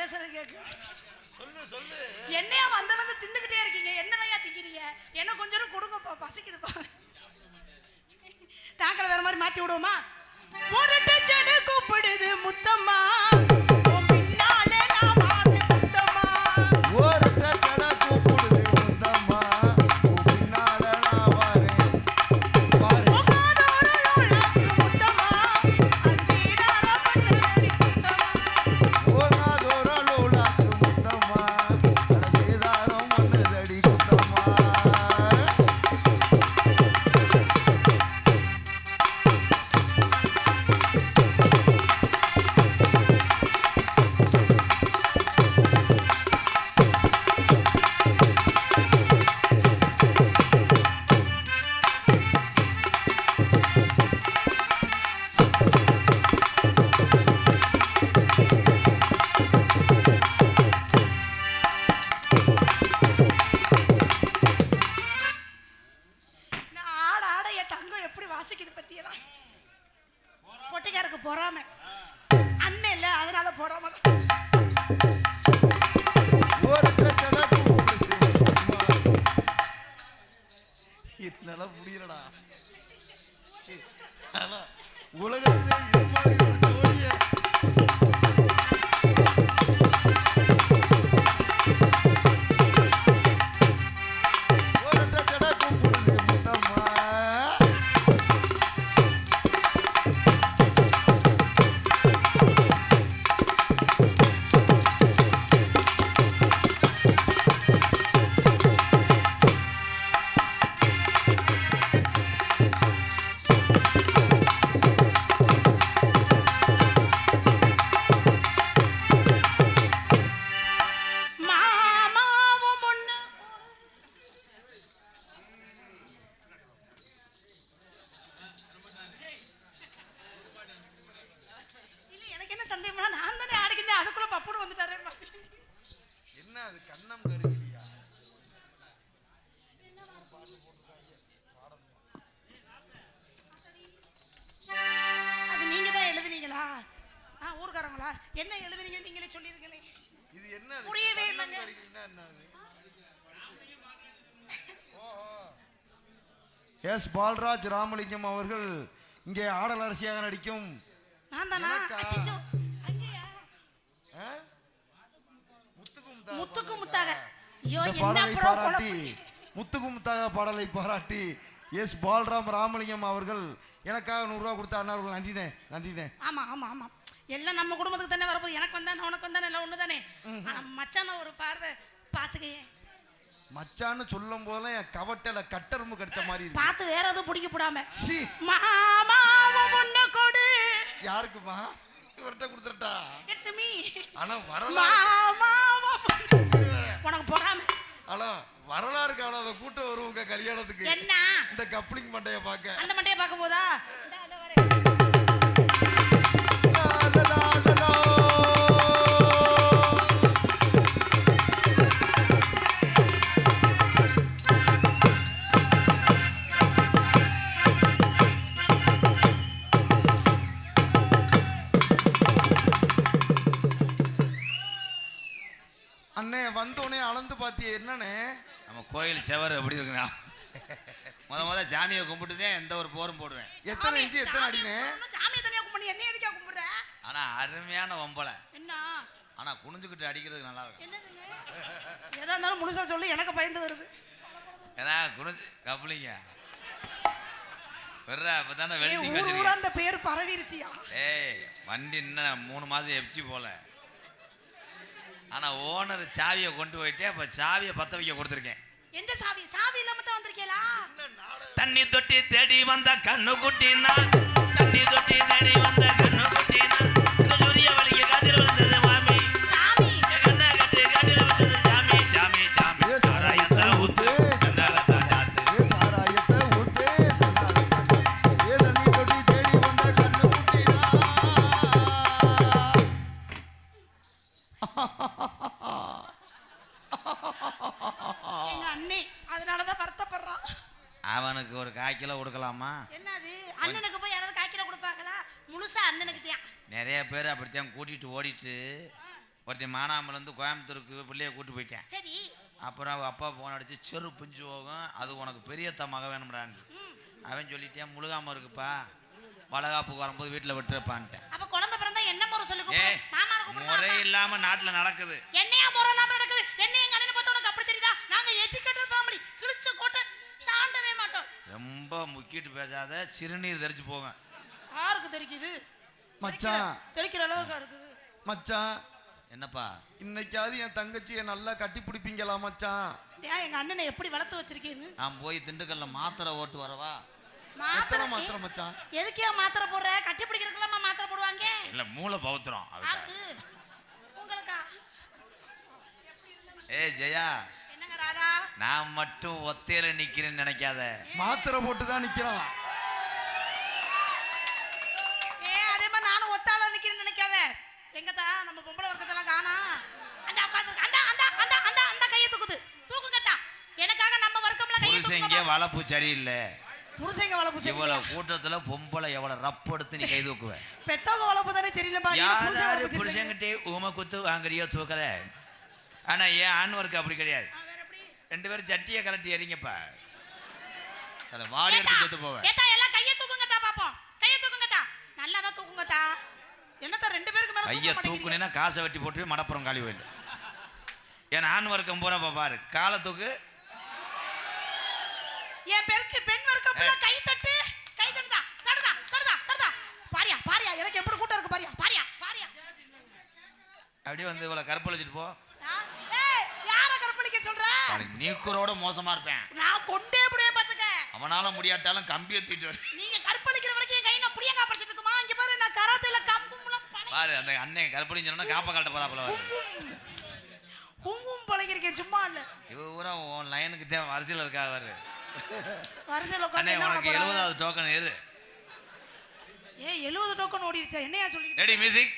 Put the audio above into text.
பேசுறது கேட்கும் சொல்லு சொல்லு. என்னையா வந்தனது தின்னுக்கிட்டே இருக்கீங்க? என்னதையா திங்கிறீங்க என்ன கொஞ்சம் கொடுங்கப்பா பசிக்குதுப்பா தாக்கல வேற மாதிரி மாத்தி விடுவோமா? ஒரு செடு கூப்பிடுது தங்கம் எப்படி வாசிக்குது பத்தியெல்லாம். பொட்டிக்காருக்கு பொறாம. அண்ணன் இல்ல அதனால பொறாம தான். என்னால முடியலடா. உலகத்திலே இது மாதிரி அது கண்ணம் கருவிலியா அது நீங்க தான் எழுதுனீங்களா? ஆ ஊர்க்காரங்களா என்ன எழுதுனீங்க நீங்களே சொல்லிருக்கீங்களே. இது என்ன? புரியவே இல்லைங்க. என்ன. எஸ் பால்ராஜ் ராமலிங்கம் அவர்கள் இங்கே ஆடல் அரசியாக நடிக்கும் நான் தானா இந்த பாடலை ப்ரோ பாராட்டி முத்துக்கு முத்தாக பாடலை பாராட்டி எஸ் பால்ராம் ராமலிங்கம் அவர்கள் எனக்காக நூறுரூவா கொடுத்த அண்ணா அவர்கள் நன்றினே நன்றினே ஆமா ஆமா ஆமா. எல்லாம் நம்ம குடும்பத்துக்கு தானே வரப்போகுது. எனக்கு வந்தானே உனக்கு வந்தானே எல்லாம் ஒன்று தானே மச்சான ஒரு பார்வை பார்த்துக்கையே மச்சான்னு சொல்லும் போதெல்லாம் என் கவட்டையில கட்டெரும்பு கடிச்ச மாதிரி பார்த்து வேற எதுவும் பிடிக்க போடாம ஒண்ணு கொடு. யாருக்குமா? இவர்கிட்ட கொடுத்துட்டா? இட்ஸ் மீ ஆனா வரலாறு மாமாவும் உனக்கு போடாம ஆனா வரலாறு காணாத கூட்டம் வரும் உங்க கல்யாணத்துக்கு. என்ன? இந்த கப்ளிங் மண்டைய பார்க்க. அந்த மண்டையை பார்க்கும் போதா பாத்தியே என்னண்ணே நம்ம கோயில் செவர் எப்படி இருக்குண்ணா முத முத சாமியை கும்பிட்டுதான் எந்த ஒரு போரும் போடுவேன். எத்தனை இன்ச்சு எத்தனை அடினே சாமியை தனியா கும்பிடு என்ன எதுக்கா கும்பிடுற? ஆனா அருமையான வம்பலை. என்ன? ஆனா குனிஞ்சுக்கிட்டு அடிக்கிறதுக்கு நல்லா இருக்கும். எதா இருந்தாலும் முழுசா சொல்லு எனக்கு பயந்து வருது. ஏன்னா குனிஞ்சு கப்பலிங்க வர்ற வச்சிருக்கேன் அந்த பேர் பரவிருச்சியா? ஏய் வண்டி இன்னும் மூணு மாசம் எப்சி போல. ஆனா ஓனர் சாவியை கொண்டு போயிட்டு அப்ப சாவியை பத்த வைக்க கொடுத்துருக்கேன். எந்த சாவி? சாவி இல்லாம தான் வந்திருக்கீங்களா? தண்ணி தொட்டி தேடி வந்த கண்ணு குட்டினா தண்ணி தொட்டி தேடி வந்த கண்ணு எங்க அண்ணே அதனாலதான் வருத்தப்படுறான். அவனுக்கு ஒரு கிலோ கொடுக்கலாமா? என்னது? அண்ணனுக்கு போய் யாராவது காய்க்கில கொடுப்பாங்களா? முழுசா அண்ணனுக்கு தான். நிறைய பேர் அப்படித்தான் கூட்டிட்டு ஓடிட்டு ஒருத்தன் மானாமலேருந்து கோயம்புத்தூருக்கு பிள்ளைய கூட்டு போயிட்டேன். சரி. அப்புறம் அவ அப்பா போன் அடிச்சு செரு பிஞ்சு போகும். அது உனக்கு பெரியத்த மக வேணும்டான்னு. அவன் சொல்லிட்டேன் முழுகாம இருக்குப்பா. வளகாப்புக்கு வரும்போது வீட்டில் விட்டுருப்பான்ட்டேன். கூப்பிடு. மாமான்னு கூப்பிடுமா முறை இல்லாம நாட்டுல நடக்குது. என்னையா முறை இல்லாம நடக்குது? என்ன எங்க அண்ணனை பார்த்தா உனக்கு அப்படி தெரியுதா? நாங்க எஜுகேட்டட் ஃபேமிலி கிழிச்ச கோட்டை தாண்டவே மாட்டோம். ரொம்ப முக்கிட்டு பேசாத சிறுநீர் தெரிச்சு போங்க. யாருக்கு தெரிக்குது? மச்சான். தெரிக்கிற அளவுக்கு இருக்குது? மச்சான். என்னப்பா? இன்னைக்காவது என் தங்கச்சியை நல்லா கட்டி பிடிப்பீங்களா மச்சான்? ஏன் எங்க அண்ணனை எப்படி வளர்த்து வச்சிருக்கேன்னு? நான் போய் திண்டுக்கல்ல மாத்திரை ஓட்டு வரவா? மாத்திரை மாத்திரை மச்சான்? எதுக்கே மாத்திரை போடுற? கட்டி பிடிக்கிறதுக்கெல்லாம் மாத்திரை போடுவாங்க. இல்ல மூளை பௌத்திரம் யாருக்கு உங்களுக்கா? ஏ ஜெயா. என்னங்க ராதா? நான் மட்டும் ஒத்தையில நிக்கிறேன்னு நினைக்காத. மாத்திரை போட்டு தான் நிக்கிறான் ஏ அதே மாதிரி நானும் ஒத்தாள நிக்கிறேன்னு நினைக்காத. எங்கத்தா நம்ம பொம்பளை வர்க்கத்தெல்லாம் காணா. அந்த உட்காந்து அந்த அந்த அந்த அந்த அந்த கையை தூக்குது. தூக்குங்கத்தா. எனக்காக நம்ம வர்க்கம்ல கையை தூக்குங்க வளப்பு சரியில்லை புருஷங்க வளப்பு இவ்வளவு கூட்டத்துல பொம்பளை எவ்வளவு ரப்பு எடுத்து நீ கை தூக்குவ? பெத்தவங்க வளப்பு தானே சரியில்லைப்பா சரியில்லை. புருஷங்கிட்டே ஊமை குத்து வாங்குறியோ தூக்கல? ஆனா ஏன் ஆண் ஒர்க் அப்படி கிடையாது? ரெண்டு பேரும் சட்டியை கலட்டி எறிங்கப்பா. அதுல வாடி எடுத்து செத்து போவேன் ஏத்தா, எல்லாம் கையை தூக்குங்கத்தா பாப்போம். கையை தூக்குங்கத்தா. நல்லா தான் தூக்குங்கத்தா. என்னத்தா ரெண்டு பேருக்கு மேல ஐயா தூக்க மாட்டேங்கிறீங்க? தூக்குனேன்னா காசை வெட்டி போட்டு மடப்புறம் காலி போயிடு. ஏன் ஆண் வர்க்கம் பூரா இப்ப பாரு காலை தூக்கு என் பேருக்கு பெண் ஆ கை தட்டு. கை தட்டுதா? தட்டுதா? தட்டுதா? தட்டுதா? பாரியா பாரியா எனக்கு எப்படி கூட்டம் இருக்கு பாரியா? பாரியா பாரியா. அப்படியே வந்து இவ்வளவு கற்பழிச்சிட்டு போ. யார்? கற்பழிக்க சொல்ற? நீக்குறோட மோசமா இருப்பேன். நான் கொண்டே முடிய பாத்துக்க. அவனால முடியாட்டாலும் கம்பியை தூக்கிட்டு வர. நீங்க கற்பழிக்கிற வரைக்கும் கை நான் புளியங்கா படிச்சிட்டு இருக்குமா? இங்க பாரு நான் கராத்தேல கம்பும்லாம் பாரு அந்த அண்ணன் கற்பழிஞ்சோன்னா காப்ப காட்ட போறாப்புல பாரு. ஹுங்கும் பழகிருக்கேன் சும்மா இல்ல. இவ பூரா உன் லைனுக்கு தேவை வரிசையில் இருக்கா பாரு. வரிசையில உட்காந்து உனக்கு? எழுபதாவது டோக்கன் இரு ஏய் எழுபது டோக்கன் ஓடிடுச்சா என்னையா சொல்லி ரெடி மியூசிக்